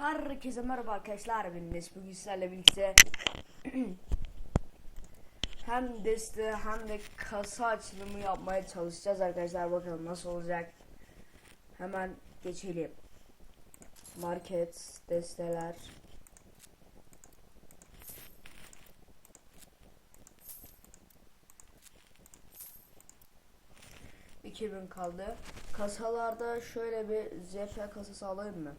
Herkese merhaba arkadaşlar ben Enes bugün sizlerle birlikte hem deste hem de kasa açılımı yapmaya çalışacağız arkadaşlar bakalım nasıl olacak hemen geçelim market desteler bin kaldı. Kasalarda şöyle bir ZF kasası alayım mı?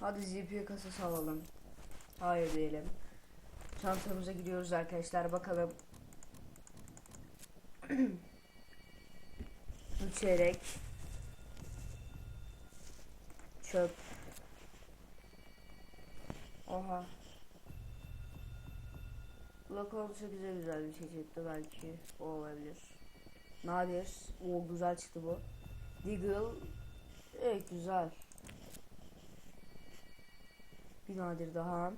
Hadi ZP kasası alalım. Hayır diyelim. Çantamıza gidiyoruz arkadaşlar bakalım. Bu çeyrek. Çöp. Oha. Blok oldukça güzel güzel bir şey çıktı belki o olabilir. Nadir. O güzel çıktı bu. Deagle. Evet güzel. Bir nadir daha.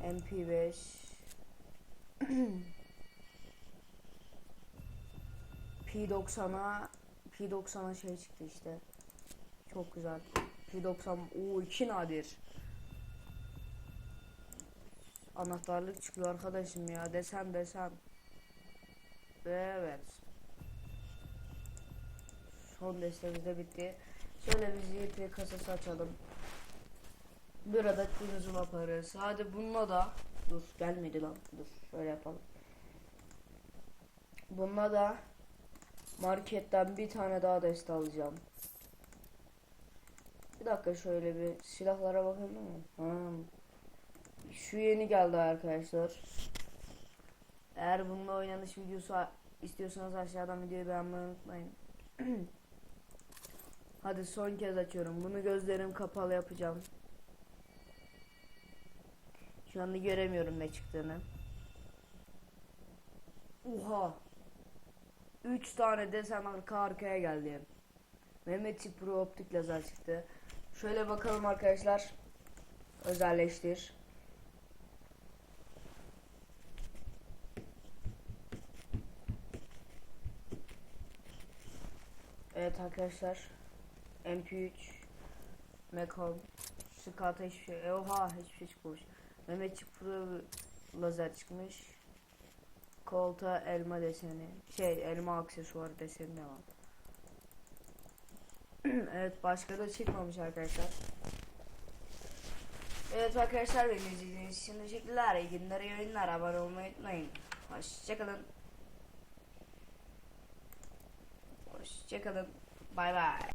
MP5 P90'a P90'a şey çıktı işte. Çok güzel. P90 o iki nadir. Anahtarlık çıkıyor arkadaşım ya. Desem desem. Ve evet. Son destemiz de bitti. Şöyle bir ZP kasası açalım. Bir adet kırmızı yaparız. Hadi bununla da dur gelmedi lan. Dur şöyle yapalım. Bununla da marketten bir tane daha deste alacağım. Bir dakika şöyle bir silahlara bakalım mı? Ha. Şu yeni geldi arkadaşlar. Eğer bununla oynanış videosu istiyorsanız aşağıdan videoyu beğenmeyi unutmayın. Hadi son kez açıyorum. Bunu gözlerim kapalı yapacağım. Şu anda göremiyorum ne çıktığını. Oha. 3 tane desen arka arkaya geldi. Mehmetçik Pro optik lazer çıktı. Şöyle bakalım arkadaşlar. Özelleştir. Evet arkadaşlar. MP3 Mekon Skata hiçbir şey. e, Oha hiçbir şey çıkmamış. Mehmetçik Pro lazer çıkmış. Kolta elma deseni. Şey elma aksesuarı deseni de var. evet başka da çıkmamış arkadaşlar. Evet arkadaşlar beni izlediğiniz için teşekkürler. İyi günler, iyi oyunlar. Abone olmayı unutmayın. Hoşçakalın. Hoşçakalın. Bay bay.